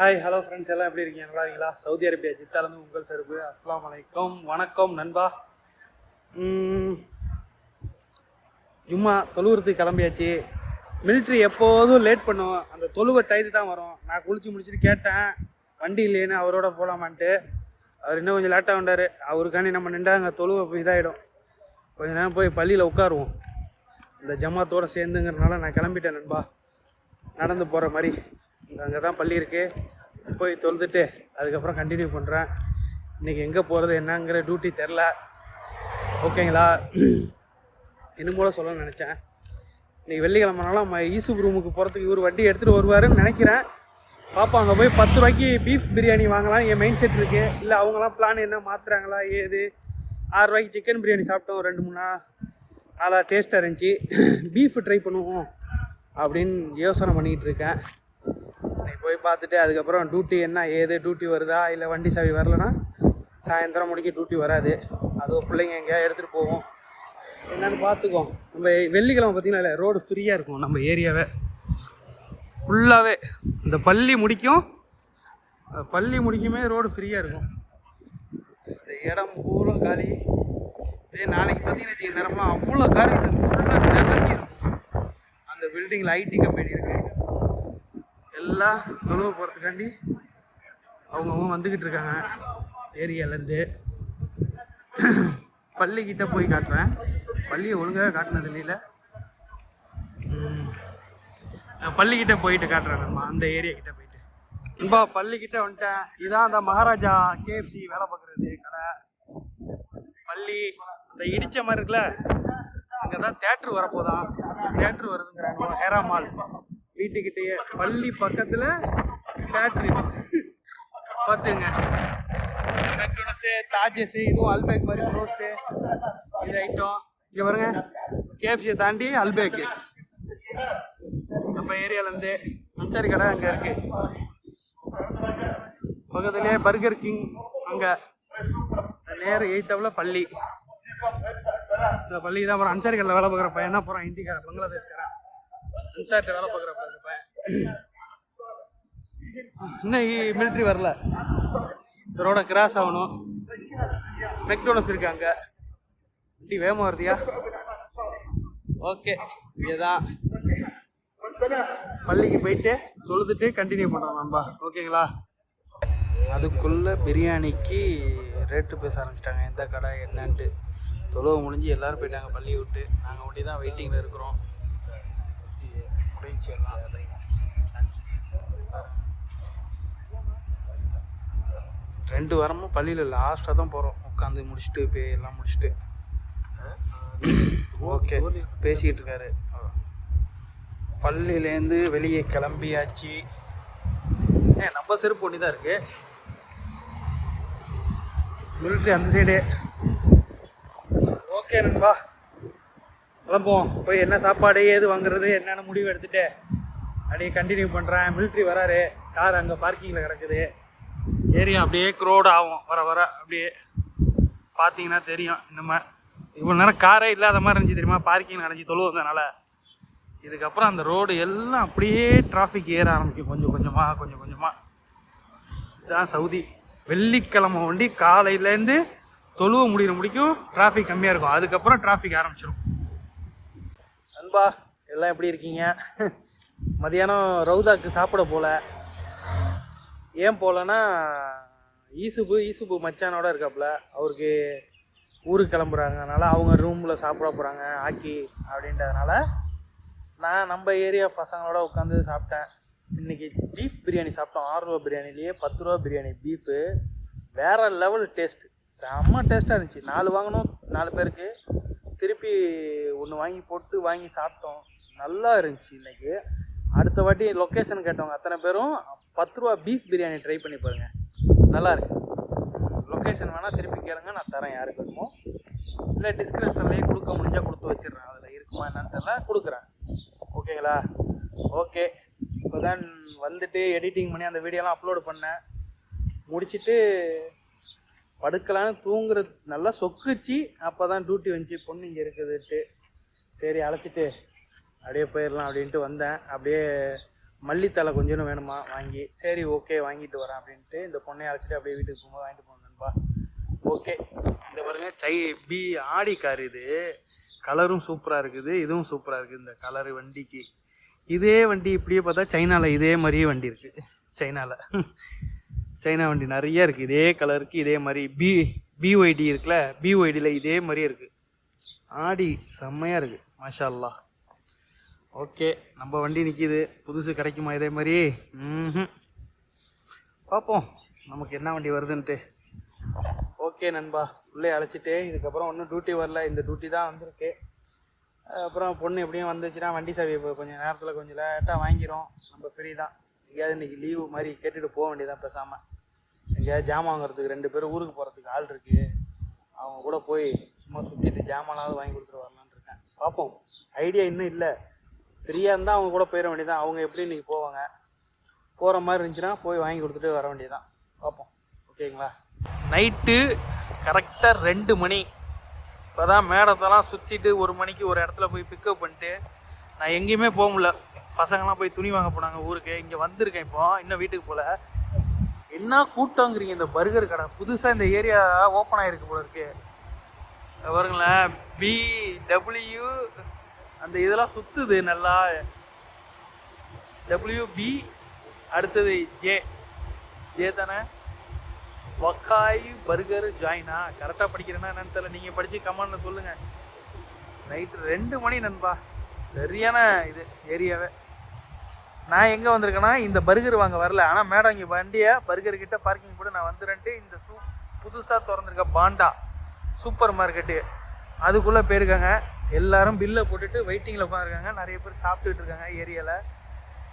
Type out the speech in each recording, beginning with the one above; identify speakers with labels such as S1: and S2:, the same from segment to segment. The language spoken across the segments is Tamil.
S1: ஹாய் ஹலோ ஃப்ரெண்ட்ஸ் எல்லாம் எப்படி இருக்கீங்க நல்லா இருக்கீங்களா சவுதி அரேபியா ஜித்தாலேருந்து உங்கள் சருப்பு அஸ்லாம் வலைக்கம் வணக்கம் நண்பா ஜும்மா தொழுவுறதுக்கு கிளம்பியாச்சு மிலிட்ரி எப்போதும் லேட் பண்ணுவோம் அந்த தொழுவை டைத்து தான் வரும் நான் குளிச்சு முடிச்சுட்டு கேட்டேன் வண்டி இல்லைன்னு அவரோட போகலாமான்ட்டு அவர் இன்னும் கொஞ்சம் லேட்டாக வந்தார் அவருக்காண்டி நம்ம நின்றாங்க தொழுவை போய் இதாகிடும் கொஞ்சம் நேரம் போய் பள்ளியில் உட்காருவோம் இந்த ஜமாத்தோடு சேர்ந்துங்கிறதுனால நான் கிளம்பிட்டேன் நண்பா நடந்து போகிற மாதிரி அங்கே தான் பள்ளி இருக்குது போய் தொழுதுட்டு அதுக்கப்புறம் கண்டினியூ பண்ணுறேன் இன்றைக்கி எங்கே போகிறது என்னங்கிற டியூட்டி தெரில ஓகேங்களா இன்னும் கூட சொல்ல நினச்சேன் இன்றைக்கி வெள்ளிக்கிழமைனாலும் நம்ம ஈசு ரூமுக்கு போகிறதுக்கு இவர் வண்டி எடுத்துகிட்டு வருவாருன்னு நினைக்கிறேன் பார்ப்போம் அங்கே போய் பத்து ரூபாய்க்கு பீஃப் பிரியாணி வாங்கலாம் என் மைண்ட் செட் இருக்குது இல்லை அவங்களாம் பிளான் என்ன மாற்றுறாங்களா ஏது ஆறு ரூபாய்க்கு சிக்கன் பிரியாணி சாப்பிட்டோம் ரெண்டு மூணா நல்லா டேஸ்ட்டாக இருந்துச்சு பீஃப் ட்ரை பண்ணுவோம் அப்படின்னு யோசனை பண்ணிக்கிட்டு இருக்கேன் போய் பார்த்துட்டு அதுக்கப்புறம் டியூட்டி என்ன ஏது டியூட்டி வருதா இல்லை வண்டி சாவி வரலன்னா சாயந்தரம் முடிக்க டியூட்டி வராது அதுவும் பிள்ளைங்க எங்கேயா எடுத்துகிட்டு போவோம் என்னென்னு பார்த்துக்கோம் நம்ம வெள்ளிக்கிழமை பார்த்திங்கன்னா இல்லை ரோடு ஃப்ரீயாக இருக்கும் நம்ம ஏரியாவை ஃபுல்லாகவே இந்த பள்ளி முடிக்கும் பள்ளி முடிக்குமே ரோடு ஃப்ரீயாக இருக்கும் இந்த இடம் பூரா காலி இதே நாளைக்கு பார்த்தீங்கன்னா நேரமாக அவ்வளோ காரி இது ஃபுல்லாக நிறைஞ்சிருக்கும் அந்த பில்டிங்கில் ஐடி கம்பெனி இருக்குது எல்லாம் தொழுவு போகிறதுக்காண்டி அவங்கவுங்க வந்துக்கிட்டு இருக்காங்க ஏரியாலேருந்து பள்ளிக்கிட்ட போய் காட்டுறேன் பள்ளியை ஒழுங்காக காட்டினது இல்லையில பள்ளிக்கிட்ட போயிட்டு காட்டுறேன் நம்ம அந்த ஏரியா கிட்ட போயிட்டு இப்போ பள்ளிக்கிட்ட வந்துட்டேன் இதான் அந்த மகாராஜா கேஎஃப்சி வேலை பார்க்குறது கடை பள்ளி இந்த இடிச்ச மாதிரி இருக்குல்ல அங்கே தான் தேட்ரு வரப்போதான் தேட்ரு வருதுங்கிறாங்க ஹேரா மால் வீட்டுக்கிட்டேயே பள்ளி பக்கத்தில் பேட்ரி பார்த்துங்க மெக்டோனஸு டாஜஸு இதுவும் அல்பேக் மாதிரி ரோஸ்ட்டு இது ஐட்டம் இங்கே பாருங்க கேஎஃப்சியை தாண்டி அல்பேக்கு நம்ம ஏரியாவிலேருந்து மின்சாரி கடை அங்கே இருக்கு பக்கத்துலேயே பர்கர் கிங் அங்கே நேரம் எயித்தவில் பள்ளி இந்த பள்ளி தான் போகிறோம் அஞ்சாரி கடையில் வேலை பார்க்குற பையன் என்ன போகிறான் ஹிந்திக்காரன் பங்களாதேஷ்காரன் அன்சார்கிட்ட வேலை பார்க்குற இன்னும் மிலிட்ரி வரல இந்த ரோட கிராஸ் ஆகணும் மெக்டோனஸ் இருக்காங்க வண்டி வேகமாக வருதியா ஓகே இதுதான் பள்ளிக்கு போயிட்டு தொழுதுட்டு கண்டினியூ பண்ணுறோம் நம்பா ஓகேங்களா அதுக்குள்ளே பிரியாணிக்கு ரேட்டு பேச ஆரம்பிச்சிட்டாங்க எந்த கடை என்னன்ட்டு தொழுவ முடிஞ்சு எல்லோரும் போயிட்டாங்க பள்ளி விட்டு நாங்கள் ஒண்டி தான் வெயிட்டிங்கில் இருக்கிறோம் முடிஞ்சு எல்லாம் ரெண்டு வாரமும் பள்ளியில் லாஸ்ட்டாக தான் போகிறோம் உட்காந்து முடிச்சுட்டு பே எல்லாம் முடிச்சுட்டு ஓகே பேசிக்கிட்டு இருக்காரு பள்ளியிலேருந்து வெளியே கிளம்பியாச்சு ஏ நம்ம செருப்பு ஒன்று தான் இருக்குது மிலிட்ரி அந்த சைடு ஓகே நண்பா கிளம்புவோம் போய் என்ன சாப்பாடு ஏது வாங்குறது என்னென்ன முடிவு எடுத்துகிட்டு அப்படியே கண்டினியூ பண்ணுறேன் மிலிட்ரி வராரு கார் அங்கே பார்க்கிங்கில் கிடக்குது ஏரியா அப்படியே க்ரோட் ஆகும் வர வர அப்படியே பார்த்தீங்கன்னா தெரியும் இன்னும் இவ்வளோ நேரம் காரே இல்லாத மாதிரி இருந்துச்சு தெரியுமா பார்க்கிங் நடந்துச்சு தொழு இதுக்கப்புறம் அந்த ரோடு எல்லாம் அப்படியே டிராஃபிக் ஏற ஆரம்பிக்கும் கொஞ்சம் கொஞ்சமாக கொஞ்சம் கொஞ்சமாக இதுதான் சவுதி வெள்ளிக்கிழமை வண்டி காலையிலேருந்து தொழுவ முடிகிற முடிக்கும் டிராஃபிக் கம்மியாக இருக்கும் அதுக்கப்புறம் டிராஃபிக் ஆரம்பிச்சிடும் அன்பா எல்லாம் எப்படி இருக்கீங்க மதியானம் ரவுதாக்கு சாப்பிட போல ஏன் போகலன்னா ஈசுபு ஈசுபு மச்சானோட இருக்காப்புல அவருக்கு ஊருக்கு கிளம்புறாங்க அதனால் அவங்க ரூமில் சாப்பிட போகிறாங்க ஆக்கி அப்படின்றதுனால நான் நம்ம ஏரியா பசங்களோட உட்காந்து சாப்பிட்டேன் இன்றைக்கி பீஃப் பிரியாணி சாப்பிட்டோம் ஆறு ரூபா பிரியாணிலேயே பத்து ரூபா பிரியாணி பீஃபு வேறு லெவல் டேஸ்ட் செம்ம டேஸ்ட்டாக இருந்துச்சு நாலு வாங்கினோம் நாலு பேருக்கு திருப்பி ஒன்று வாங்கி போட்டு வாங்கி சாப்பிட்டோம் நல்லா இருந்துச்சு இன்றைக்கி அடுத்த வாட்டி லொக்கேஷன் கேட்டவங்க அத்தனை பேரும் பத்து ரூபா பீஃப் பிரியாணி ட்ரை பண்ணி பாருங்கள் நல்லாயிருக்கு லொக்கேஷன் வேணால் திருப்பி கேளுங்க நான் தரேன் யாருக்கு வேணுமோ இல்லை டிஸ்கிரிப்ஷன்லேயே கொடுக்க முடிஞ்சால் கொடுத்து வச்சிடுறேன் அதில் இருக்குமா என்னன்னு தெரியல கொடுக்குறேன் ஓகேங்களா ஓகே இப்போ தான் வந்துட்டு எடிட்டிங் பண்ணி அந்த வீடியோலாம் அப்லோடு பண்ணேன் முடிச்சுட்டு படுக்கலான்னு தூங்குறது நல்லா சொக்குச்சு அப்போ தான் டியூட்டி வந்துச்சு பொண்ணு இங்கே இருக்குதுட்டு சரி அழைச்சிட்டு அப்படியே போயிடலாம் அப்படின்ட்டு வந்தேன் அப்படியே மல்லித்தலை கொஞ்சம் வேணுமா வாங்கி சரி ஓகே வாங்கிட்டு வரேன் அப்படின்ட்டு இந்த பொண்ணையை அழைச்சிட்டு அப்படியே வீட்டுக்கு போகும்போது வாங்கிட்டு போகணும் ஓகே இந்த பாருங்க சை பி ஆடி கார் இது கலரும் சூப்பராக இருக்குது இதுவும் சூப்பராக இருக்குது இந்த கலரு வண்டிக்கு இதே வண்டி இப்படியே பார்த்தா சைனாவில் இதே மாதிரியே வண்டி இருக்குது சைனாவில் சைனா வண்டி நிறைய இருக்குது இதே கலருக்கு இதே மாதிரி பி பிஒய்டி இருக்குல்ல பிஒய்டியில் இதே மாதிரியே இருக்குது ஆடி செம்மையாக இருக்குது மஷால்லாம் ஓகே நம்ம வண்டி நிற்கிது புதுசு கிடைக்குமா இதே மாதிரி ம் பார்ப்போம் நமக்கு என்ன வண்டி வருதுன்ட்டு ஓகே நண்பா உள்ளே அழைச்சிட்டு இதுக்கப்புறம் ஒன்றும் டியூட்டி வரல இந்த டியூட்டி தான் வந்திருக்கு அப்புறம் பொண்ணு எப்படியும் வந்துச்சுன்னா வண்டி சாவி இப்போ கொஞ்சம் நேரத்தில் கொஞ்சம் லேட்டாக வாங்கிடும் நம்ம ஃப்ரீ தான் எங்கேயாவது இன்றைக்கி லீவு மாதிரி கேட்டுட்டு போக வேண்டியதான் பேசாமல் எங்கேயாவது ஜாமான் வாங்குறதுக்கு ரெண்டு பேரும் ஊருக்கு போகிறதுக்கு ஆள் இருக்குது அவங்க கூட போய் சும்மா சுற்றிட்டு ஜாமானாவது வாங்கி கொடுத்துட்டு வரலான் இருக்கேன் பார்ப்போம் ஐடியா இன்னும் இல்லை ஃப்ரீயாக இருந்தால் அவங்க கூட போயிட வேண்டியதான் அவங்க எப்படி நீங்கள் போவாங்க போகிற மாதிரி இருந்துச்சுன்னா போய் வாங்கி கொடுத்துட்டு வர வேண்டியதான் பார்ப்போம் ஓகேங்களா நைட்டு கரெக்டாக ரெண்டு மணி இப்போ தான் மேடத்தெல்லாம் சுற்றிட்டு ஒரு மணிக்கு ஒரு இடத்துல போய் பிக்கப் பண்ணிட்டு நான் எங்கேயுமே போக முடியல பசங்கள்லாம் போய் துணி வாங்க போனாங்க ஊருக்கு இங்கே வந்திருக்கேன் இப்போ இன்னும் வீட்டுக்கு போகல என்ன கூட்டங்கிறீங்க இந்த பர்கர் கடை புதுசாக இந்த ஏரியா ஓப்பன் ஆகிருக்கு போல இருக்கு பாருங்களேன் பிடபிள்யூ அந்த இதெல்லாம் சுற்றுது நல்லா டபிள்யூ பி அடுத்தது ஜே ஜே தானே வக்காய் பர்கர் ஜாயினா கரெக்டாக படிக்கிறேன்னா என்னன்னு தெரியல நீங்கள் படித்து கமான்னு சொல்லுங்கள் நைட்டு ரெண்டு மணி நண்பா சரியான இது ஏரியாவே நான் எங்கே வந்திருக்கேன்னா இந்த பர்கர் வாங்க வரல ஆனால் மேடம் இங்கே வண்டியை பர்கர் கிட்டே பார்க்கிங் போட்டு நான் வந்துடுறேன்ட்டு இந்த சூ புதுசாக திறந்துருக்க பாண்டா சூப்பர் மார்க்கெட்டு அதுக்குள்ளே போயிருக்கேங்க எல்லாரும் பில்லை போட்டுட்டு வெயிட்டிங்கில் உட்காந்துருக்காங்க நிறைய பேர் சாப்பிட்டுட்டு இருக்காங்க ஏரியாவில்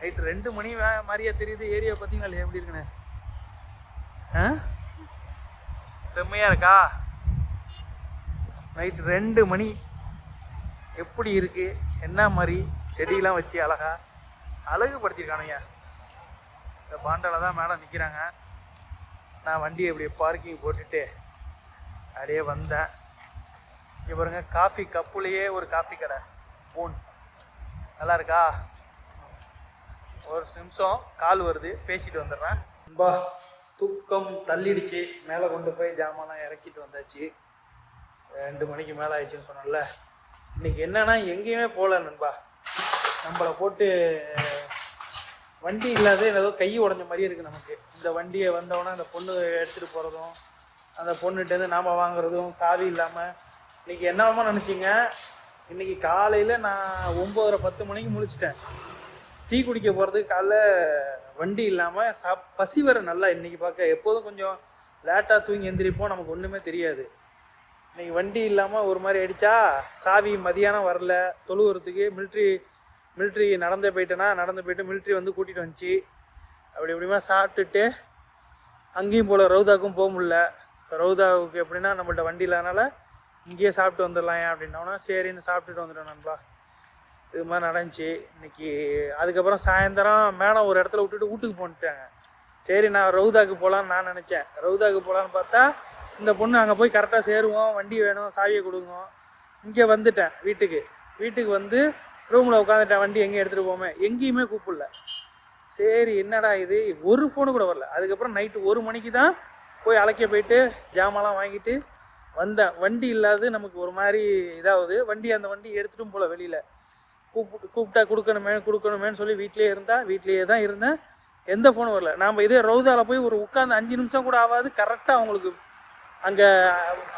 S1: நைட்டு ரெண்டு மணி மாதிரியா தெரியுது ஏரியா பார்த்தீங்களா எப்படி இருக்குன்னு செம்மையா செம்மையாக இருக்கா நைட்டு ரெண்டு மணி எப்படி இருக்குது என்ன மாதிரி செடியெலாம் வச்சு அழகா படுத்திருக்கானுங்க இந்த பாண்டால தான் மேடம் நிற்கிறாங்க நான் வண்டியை இப்படி பார்க்கிங் போட்டுட்டு அப்படியே வந்தேன் இங்கே பாருங்க காஃபி கப்புலேயே ஒரு காஃபி கடை பூன் நல்லா இருக்கா ஒரு நிமிஷம் கால் வருது பேசிட்டு வந்துடுறேன் ரொம்ப தூக்கம் தள்ளிடுச்சு மேலே கொண்டு போய் ஜாமான் இறக்கிட்டு வந்தாச்சு ரெண்டு மணிக்கு மேலே ஆயிடுச்சுன்னு சொன்னல இன்னைக்கு என்னென்னா எங்கேயுமே போகல நண்பா நம்மளை போட்டு வண்டி இல்லாத ஏதோ கை உடஞ்ச மாதிரி இருக்குது நமக்கு இந்த வண்டியை வந்தவொடனே அந்த பொண்ணு எடுத்துகிட்டு போகிறதும் அந்த பொண்ணுகிட்டேருந்து நாம் வாங்குறதும் சாவி இல்லாமல் இன்றைக்கி என்னவோ நினச்சிங்க இன்னைக்கு காலையில் நான் ஒம்போதரை பத்து மணிக்கு முடிச்சிட்டேன் டீ குடிக்க போகிறதுக்கு காலைல வண்டி இல்லாமல் பசி வர நல்லா இன்றைக்கி பார்க்க எப்போதும் கொஞ்சம் லேட்டாக தூங்கி எந்திரிப்போம் நமக்கு ஒன்றுமே தெரியாது இன்னைக்கு வண்டி இல்லாமல் ஒரு மாதிரி அடித்தா சாவி மதியானம் வரல தொழுகிறதுக்கு மில்ட்ரி மிலிட்ரி நடந்து போயிட்டேன்னா நடந்து போயிட்டு மிலிட்ரி வந்து கூட்டிகிட்டு வந்துச்சு அப்படி இப்படிமா சாப்பிட்டுட்டு அங்கேயும் போல் ரவுதாக்கும் போக முடில ரவுதாவுக்கு எப்படின்னா நம்மள்ட்ட வண்டி இல்லாதனால இங்கேயே சாப்பிட்டு வந்துடலாம் ஏன் அப்படின்னோன்னா சரின்னு சாப்பிட்டுட்டு வந்துட்டோம் நண்பா இது மாதிரி நடந்துச்சு இன்னைக்கு அதுக்கப்புறம் சாயந்தரம் மேடம் ஒரு இடத்துல விட்டுட்டு வீட்டுக்கு போன்ட்டாங்க சரி நான் ரவுதாக்கு போகலான்னு நான் நினச்சேன் ரவுதாக்கு போகலான்னு பார்த்தா இந்த பொண்ணு அங்கே போய் கரெக்டாக சேருவோம் வண்டி வேணும் சாவியை கொடுங்க இங்கே வந்துட்டேன் வீட்டுக்கு வீட்டுக்கு வந்து ரூமில் உட்காந்துட்டேன் வண்டி எங்கேயும் எடுத்துகிட்டு போமே எங்கேயுமே கூப்பிடல சரி என்னடா இது ஒரு ஃபோனு கூட வரல அதுக்கப்புறம் நைட்டு ஒரு மணிக்கு தான் போய் அழைக்க போயிட்டு ஜாமான்லாம் வாங்கிட்டு வந்தேன் வண்டி இல்லாது நமக்கு ஒரு மாதிரி இதாகுது வண்டி அந்த வண்டி எடுத்துட்டும் போல் வெளியில் கூப்பிட்டு கூப்பிட்டா கொடுக்கணுமே கொடுக்கணுமேனு சொல்லி வீட்லேயே இருந்தால் வீட்லேயே தான் இருந்தேன் எந்த ஃபோனும் வரல நாம் இதே ரவுதாவில் போய் ஒரு உட்காந்து அஞ்சு நிமிஷம் கூட ஆகாது கரெக்டாக அவங்களுக்கு அங்கே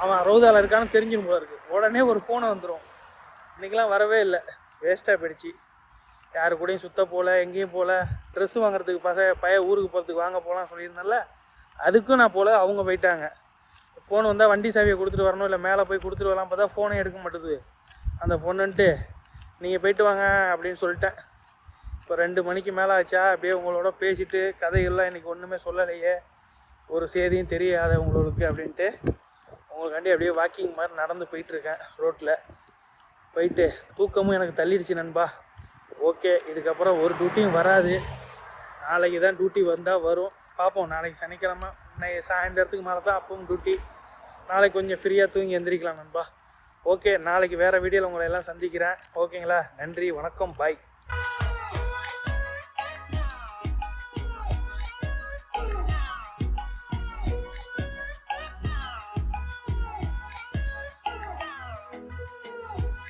S1: அவன் ரவுதாவில் இருக்கான்னு தெரிஞ்சிடும் போல இருக்கு உடனே ஒரு ஃபோனை வந்துடும் இன்றைக்கெலாம் வரவே இல்லை வேஸ்ட்டாக போயிடுச்சு யாரு கூடயும் சுத்த போகல எங்கேயும் போகல ட்ரெஸ்ஸு வாங்குறதுக்கு பச பைய ஊருக்கு போகிறதுக்கு வாங்க போகலாம் சொல்லியிருந்தேன்ல அதுக்கும் நான் போகல அவங்க போயிட்டாங்க ஃபோன் வந்தால் வண்டி சாவியை கொடுத்துட்டு வரணும் இல்லை மேலே போய் கொடுத்துட்டு வரலாம் பார்த்தா ஃபோனே எடுக்க மாட்டேது அந்த பொண்ணுன்ட்டு நீங்கள் போயிட்டு வாங்க அப்படின்னு சொல்லிட்டேன் இப்போ ரெண்டு மணிக்கு மேலே ஆச்சா அப்படியே உங்களோட பேசிட்டு கதைகள்லாம் இன்றைக்கி ஒன்றுமே சொல்லலையே ஒரு சேதியும் தெரியாத உங்களுக்கு அப்படின்ட்டு உங்களுக்காண்டி அப்படியே வாக்கிங் மாதிரி நடந்து போயிட்டுருக்கேன் ரோட்டில் போயிட்டு தூக்கமும் எனக்கு தள்ளிடுச்சு நண்பா ஓகே இதுக்கப்புறம் ஒரு டியூட்டியும் வராது நாளைக்கு தான் டியூட்டி வந்தால் வரும் பார்ப்போம் நாளைக்கு சனிக்கிழமை இன்னைக்கு சாயந்தரத்துக்கு மேலே தான் அப்பவும் டியூட்டி நாளைக்கு கொஞ்சம் ஃப்ரீயாக தூங்கி எந்திரிக்கலாம் நண்பா ஓகே நாளைக்கு வேறு வீடியோவில் உங்களை எல்லாம் சந்திக்கிறேன் ஓகேங்களா நன்றி வணக்கம் பாய்